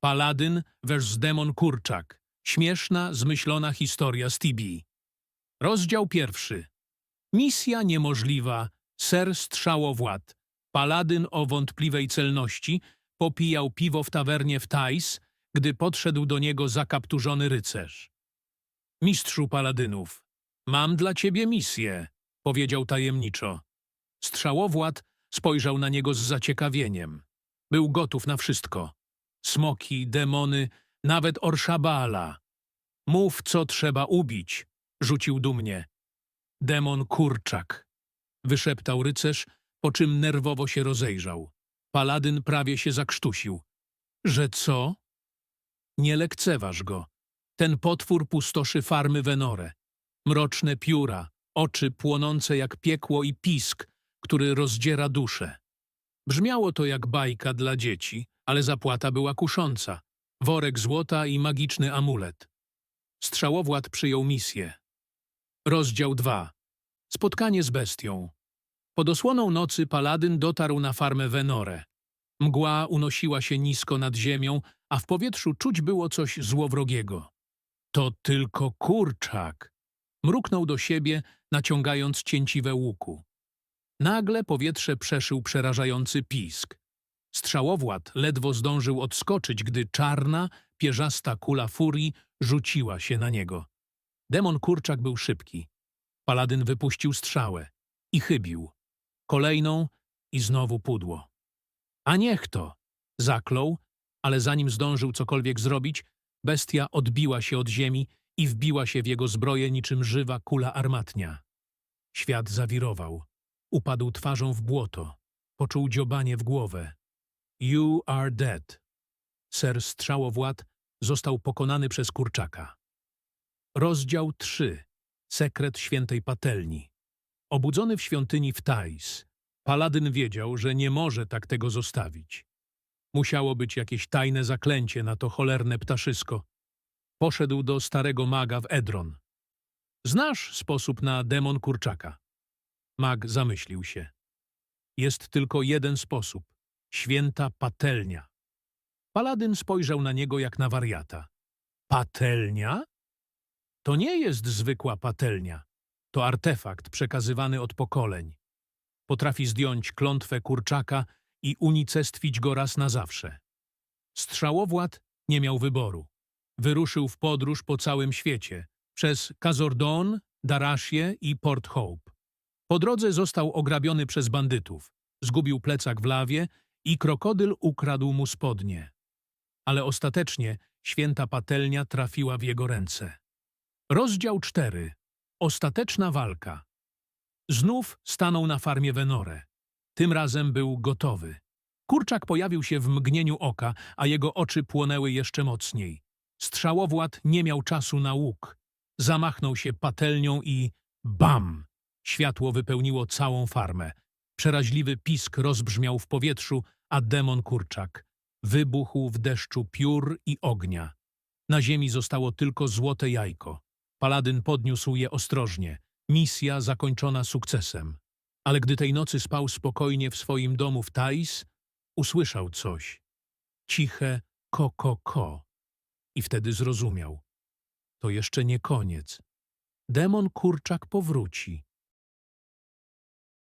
Paladyn vs. Demon Kurczak. Śmieszna, zmyślona historia z Tibi. Rozdział pierwszy. Misja niemożliwa. Ser Strzałowład. Paladyn o wątpliwej celności popijał piwo w tawernie w Thais, gdy podszedł do niego zakapturzony rycerz. Mistrzu paladynów, mam dla ciebie misję, powiedział tajemniczo. Strzałowład spojrzał na niego z zaciekawieniem. Był gotów na wszystko. Smoki, demony, nawet Orszabala. Mów, co trzeba ubić, rzucił dumnie. Demon kurczak, wyszeptał rycerz, po czym nerwowo się rozejrzał. Paladyn prawie się zakrztusił. Że co? Nie lekceważ go. Ten potwór pustoszy farmy Venore. Mroczne pióra, oczy płonące jak piekło i pisk, który rozdziera duszę. Brzmiało to jak bajka dla dzieci, ale zapłata była kusząca. Worek złota i magiczny amulet. Strzałowład przyjął misję. Rozdział 2. Spotkanie z bestią. Pod osłoną nocy paladyn dotarł na farmę Venore. Mgła unosiła się nisko nad ziemią, a w powietrzu czuć było coś złowrogiego. To tylko kurczak. Mruknął do siebie, naciągając cięciwe łuku. Nagle powietrze przeszył przerażający pisk. Strzałowład ledwo zdążył odskoczyć, gdy czarna, pierzasta kula furii rzuciła się na niego. Demon kurczak był szybki. Paladyn wypuścił strzałę i chybił. Kolejną i znowu pudło. A niech to! Zaklął, ale zanim zdążył cokolwiek zrobić, bestia odbiła się od ziemi i wbiła się w jego zbroję niczym żywa kula armatnia. Świat zawirował. Upadł twarzą w błoto. Poczuł dziobanie w głowę. You are dead. Ser Strzałowład został pokonany przez kurczaka. Rozdział 3. Sekret świętej patelni. Obudzony w świątyni w Thais, paladyn wiedział, że nie może tak tego zostawić. Musiało być jakieś tajne zaklęcie na to cholerne ptaszysko. Poszedł do starego maga w Edron. Znasz sposób na demon kurczaka? Mag zamyślił się. Jest tylko jeden sposób. Święta patelnia. Paladyn spojrzał na niego jak na wariata. Patelnia? To nie jest zwykła patelnia. To artefakt przekazywany od pokoleń. Potrafi zdjąć klątwę kurczaka i unicestwić go raz na zawsze. Strzałowład nie miał wyboru. Wyruszył w podróż po całym świecie, przez Kazordon, Darashię i Port Hope. Po drodze został ograbiony przez bandytów, zgubił plecak w lawie i krokodyl ukradł mu spodnie. Ale ostatecznie święta patelnia trafiła w jego ręce. Rozdział 4. Ostateczna walka. Znów stanął na farmie Venore. Tym razem był gotowy. Kurczak pojawił się w mgnieniu oka, a jego oczy płonęły jeszcze mocniej. Strzałowład nie miał czasu na łuk. Zamachnął się patelnią i bam! Światło wypełniło całą farmę. Przeraźliwy pisk rozbrzmiał w powietrzu, a demon kurczak wybuchł w deszczu piór i ognia. Na ziemi zostało tylko złote jajko. Paladyn podniósł je ostrożnie. Misja zakończona sukcesem. Ale gdy tej nocy spał spokojnie w swoim domu w Thais, usłyszał coś. Ciche ko, ko, ko. I wtedy zrozumiał. To jeszcze nie koniec. Demon kurczak powróci.